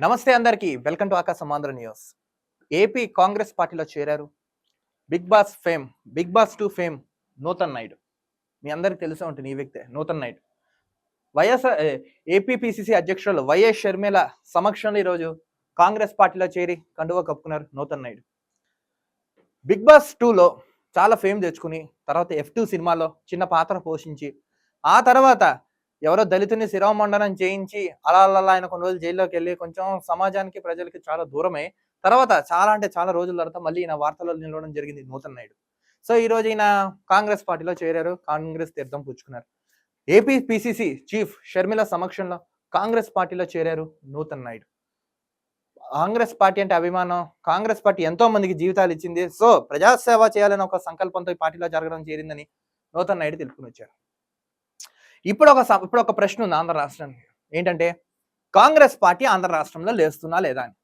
నమస్తే అందరికీ. Welcome to ఆకాశం ఆంధ్ర న్యూస్. ఏపీ కాంగ్రెస్ పార్టీలో చేరారు. Big boss fame big boss two fame Nutan Naidu. మీ అందరికీ తెలిసే ఉంటుంది ఈ వ్యక్తే నూతన్ నాయుడు. వైఎస్ఆర్ ఏపీపీసీసీ అధ్యక్షులు వైఎస్ షర్మిల సమక్షంలో ఈరోజు కాంగ్రెస్ పార్టీలో చేరి కండువా కప్పుకున్నారు నూతన్ నాయుడు. బిగ్ బాస్ టూలో చాలా ఫేమ్ తెచ్చుకుని తర్వాత ఎఫ్ టూ సినిమాలో చిన్న పాత్ర పోషించి ఆ తర్వాత ఎవరో దళితుని శిరోమండనం చేయించి అలా అలా ఆయన కొన్ని రోజులు జైల్లోకి వెళ్ళి కొంచెం సమాజానికి ప్రజలకి చాలా దూరమై తర్వాత చాలా అంటే చాలా రోజుల తర్వాత మళ్ళీ ఈయన వార్తల్లో నిలవడం జరిగింది నూతన్ నాయుడు. సో ఈ రోజు ఈయన కాంగ్రెస్ పార్టీలో చేరారు కాంగ్రెస్ తీర్థం పుచ్చుకున్నారు. ఏపీ పిసిసి చీఫ్ షర్మిల సమక్షంలో కాంగ్రెస్ పార్టీలో చేరారు నూతన్ నాయుడు. కాంగ్రెస్ పార్టీ అంటే అభిమానం కాంగ్రెస్ పార్టీ ఎంతో మందికి జీవితాలు ఇచ్చింది. సో ప్రజాసేవ చేయాలని ఒక సంకల్పంతో ఈ పార్టీలో జరగడం చేరిందని నూతన్ నాయుడు తెలుపుకుని వచ్చారు ఇప్పుడు ఒక స- ఇప్పుడు ఒక ప్రశ్న ఉంది ఆంధ్ర రాష్ట్రానికి. ఏంటంటే కాంగ్రెస్ పార్టీ ఆంధ్ర రాష్ట్రంలో లేస్తున్నా లేదా అని.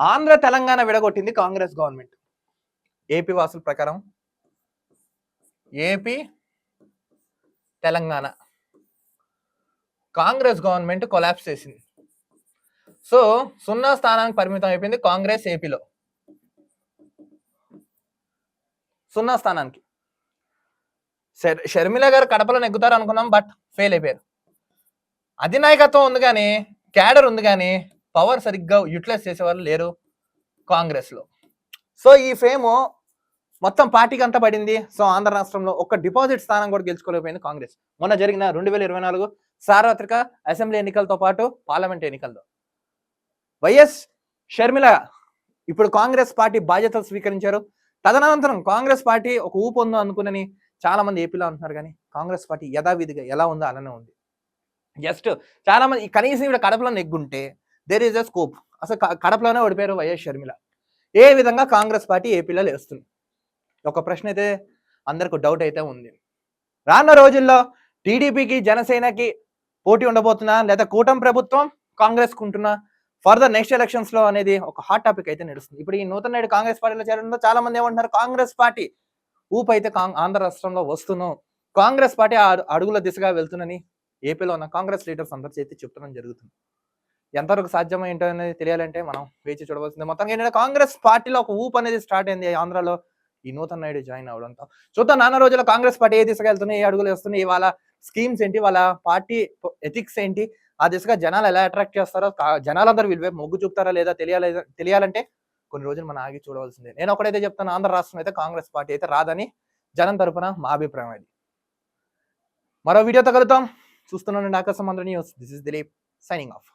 ఆంధ్ర తెలంగాణ విడగొట్టింది కాంగ్రెస్ గవర్నమెంట్. ఏపీ వాసుల ప్రకారం. AP Telangana. Congress government collapse చేసింది. సో సున్నా స్థానానికి పరిమితం అయిపోయింది కాంగ్రెస్ ఏపీలో. సున్నా స్థానానికి. షర్మిల గారు కడపలో నెగ్గుతారు అనుకున్నాం బట్ ఫెయిల్ అయిపోయారు. అధినాయకత్వం ఉంది కానీ క్యాడర్ ఉంది కానీ పవర్ సరిగ్గా యూటిలైజ్ చేసేవాళ్ళు లేరు కాంగ్రెస్లో. సో ఈ ఫేమ్ మొత్తం పార్టీకి అంతా పడింది. సో ఆంధ్ర రాష్ట్రంలో ఒక డిపాజిట్ స్థానం కూడా గెలుచుకోలేకపోయింది కాంగ్రెస్. మొన్న జరిగిన రెండు వేల ఇరవై నాలుగు సార్వత్రిక అసెంబ్లీ ఎన్నికలతో పాటు పార్లమెంట్ ఎన్నికల్లో. వైఎస్ షర్మిల ఇప్పుడు కాంగ్రెస్ పార్టీ బాధ్యతలు స్వీకరించారు. తదనంతరం కాంగ్రెస్ పార్టీ ఒక ఊపు ఉందో అనుకునని చాలా మంది ఏపీలో అంటున్నారు కానీ కాంగ్రెస్ పార్టీ యథావిధిగా ఎలా ఉందో అలానే ఉంది. జస్ట్ చాలా మంది కనీసం ఇక్కడ కడపలో నెగ్గుంటే దేర్ ఈజ్ అ స్కోప్ అసలు కడపలోనే ఓడిపోయారు వైఎస్ షర్మిల. ఏ విధంగా కాంగ్రెస్ పార్టీ ఏపీలో లేస్తుంది? ఒక ప్రశ్న అయితే అందరికి డౌట్ అయితే ఉంది. రానున్న రోజుల్లో టీడీపీకి జనసేనకి పోటీ ఉండబోతున్నా లేదా కూటమి ప్రభుత్వం కాంగ్రెస్ కుంటున్నా ఫర్దర్ నెక్స్ట్ ఎలక్షన్స్లో అనేది ఒక హాట్ టాపిక్ అయితే నడుస్తుంది ఇప్పుడు ఈ నూతన నాయుడు కాంగ్రెస్ పార్టీలో చేరడంలో చాలా మంది ఏమంటున్నారు? కాంగ్రెస్ పార్టీ ఊపు అయితే కాంగ్ ఆంధ్ర రాష్ట్రంలో వస్తున్నాం. కాంగ్రెస్ పార్టీ అడుగుల దిశగా వెళ్తుందని ఏపీలో ఉన్న కాంగ్రెస్ లీడర్స్ అందరి చేతి చెప్తడం జరుగుతుంది. ఎంతవరకు సాధ్యం ఏంటో అనేది తెలియాలంటే మనం వేచి చూడవలసింది. మొత్తానికి ఏంటంటే కాంగ్రెస్ పార్టీలో ఒక ఊపు అనేది స్టార్ట్ అయింది ఆంధ్రాలో. ఈ నూతన్ నాయుడు జాయిన్ అవడంతో చూద్దాం నాన్న రోజుల్లో కాంగ్రెస్ పార్టీ ఏ దిశగా వెళ్తున్నాయి ఏ అడుగులు వేస్తున్నాయి వాళ్ళ స్కీమ్స్ ఏంటి వాళ్ళ పార్టీ ఎథిక్స్ ఏంటి ఆ దిశగా జనాలు ఎలా అట్రాక్ట్ చేస్తారో జనాలందరూ వీళ్ళు మొగ్గు చూపుతారా లేదా తెలియాలి తెలియాలంటే కొన్ని రోజులు మనం ఆగి చూడవలసిందే. నేను ఒకటైతే చెప్తాను ఆంధ్ర రాష్ట్రం అయితే కాంగ్రెస్ పార్టీ అయితే రాదని జనం తరపున మా అభిప్రాయం అది. మరో వీడియోతో కలుద్దాం. చూస్తున్నాను Akasam Andhra news. This is Dilip signing off